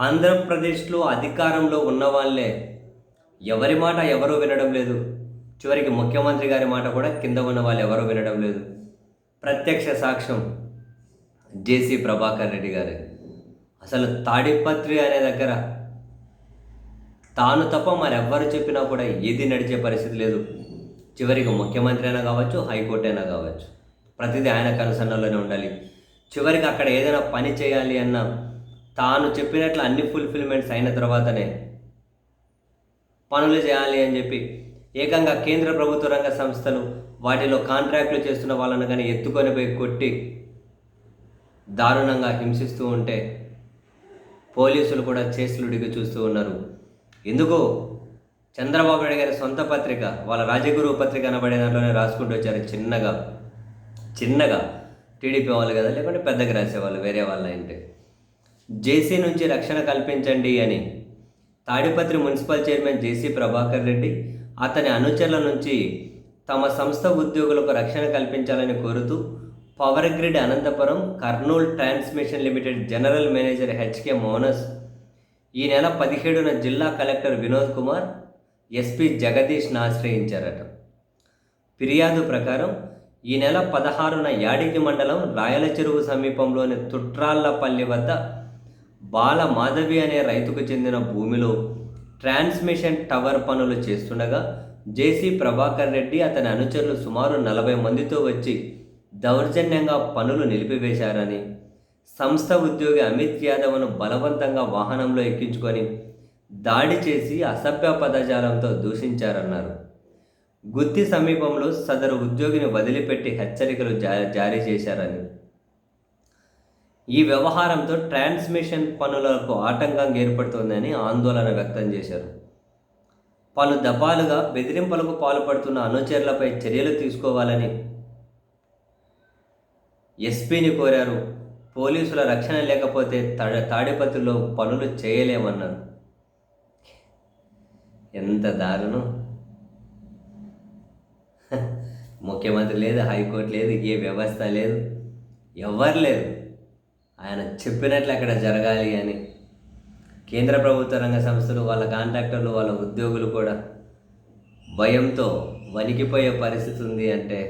ఆంధ్రప్రదేశ్లో అధికారంలో ఉన్న వాళ్ళే ఎవరి మాట ఎవరూ వినడం లేదు. చివరికి ముఖ్యమంత్రి గారి మాట కూడా కింద ఉన్న వాళ్ళు ఎవరూ వినడం లేదు. ప్రత్యక్ష సాక్ష్యం జేసీ ప్రభాకర్ రెడ్డి గారు. అసలు తాడిపత్రి అనే దగ్గర తాను తప్ప మరెవ్వరు చెప్పినా కూడా ఏది నడిచే పరిస్థితి లేదు. చివరికి ముఖ్యమంత్రి అయినా కావచ్చు హైకోర్టు అయినా కావచ్చు. ప్రతిదీ ఆయన కనుసన్నల్లోనే ఉండాలి. చివరికి అక్కడ ఏదైనా పని చేయాలి అన్న తాను చెప్పినట్లు అన్ని ఫుల్ఫిల్మెంట్స్ అయిన తర్వాతనే పనులు చేయాలి అని చెప్పి ఏకంగా కేంద్ర ప్రభుత్వ రంగ సంస్థలు వాటిలో కాంట్రాక్టులు చేస్తున్న వాళ్ళని కానీ ఎత్తుకొని పోయి కొట్టి దారుణంగా హింసిస్తూ ఉంటే పోలీసులు కూడా చేసులుడిగి చూస్తూ ఉన్నారు. ఎందుకు? చంద్రబాబు నాయుడు గారి సొంత పత్రిక వాళ్ళ రాజగురు పత్రిక అనబడే దాంట్లోనే రాసుకుంటూ వచ్చారు చిన్నగా. చిన్నగా. టీడీపీ వాళ్ళు కదా లేకుంటే పెద్దగా రాసేవాళ్ళు వేరే వాళ్ళ ఇంటి. జేసీ నుంచి రక్షణ కల్పించండి అని Tadipatri municipal chairman JC Prabhakar Reddy అతని అనుచరుల నుంచి తమ సంస్థ ఉద్యోగులకు రక్షణ కల్పించాలని కోరుతూ power grid Anantapuram Kurnool transmission limited general manager HK Monas ఈ నెల పదిహేడున జిల్లా కలెక్టర్ వినోద్ కుమార్ ఎస్పీ జగదీష్ను ఆశ్రయించారట. ఫిర్యాదు ప్రకారం ఈ నెల పదహారున యాడికి మండలం రాయల చెరువు సమీపంలోని తుట్రాళ్ళపల్లి వద్ద బాల మాధవి అనే రైతుకు చెందిన భూమిలో ట్రాన్స్మిషన్ టవర్ పనులు చేస్తుండగా జేసీ ప్రభాకర్ రెడ్డి అతని అనుచరులు సుమారు నలభై మందితో వచ్చి దౌర్జన్యంగా పనులు నిలిపివేశారని సంస్థ ఉద్యోగి అమిత్ యాదవ్ను బలవంతంగా వాహనంలో ఎక్కించుకొని దాడి చేసి అసభ్య పదజాలంతో దూషించారన్నారు. గుత్తి సమీపంలో సదరు ఉద్యోగిని వదిలిపెట్టి హెచ్చరికలు జా- జారీ చేశారని ఈ వ్యవహారంతో ట్రాన్స్మిషన్ పనులకు ఆటంకం ఏర్పడుతోందని ఆందోళన వ్యక్తం చేశారు. పలు దఫాలుగా బెదిరింపులకు పాల్పడుతున్న అనుచరులపై చర్యలు తీసుకోవాలని ఎస్పీని కోరారు. పోలీసుల రక్షణ లేకపోతే తడ తాడిపత్రిలో పనులు చేయలేమన్నారు. ఎంత దారుణం. ముఖ్యమంత్రి లేదు హైకోర్టు లేదు ఏ వ్యవస్థ లేదు ఎవరు లేరు. ఆయన చెప్పినట్లు అక్కడ జరగాలి అని. కేంద్ర ప్రభుత్వ రంగ సంస్థలు వాళ్ళ కాంట్రాక్టర్లు వాళ్ళ ఉద్యోగులు కూడా భయంతో వణికిపోయే పరిస్థితి ఉంది అంటే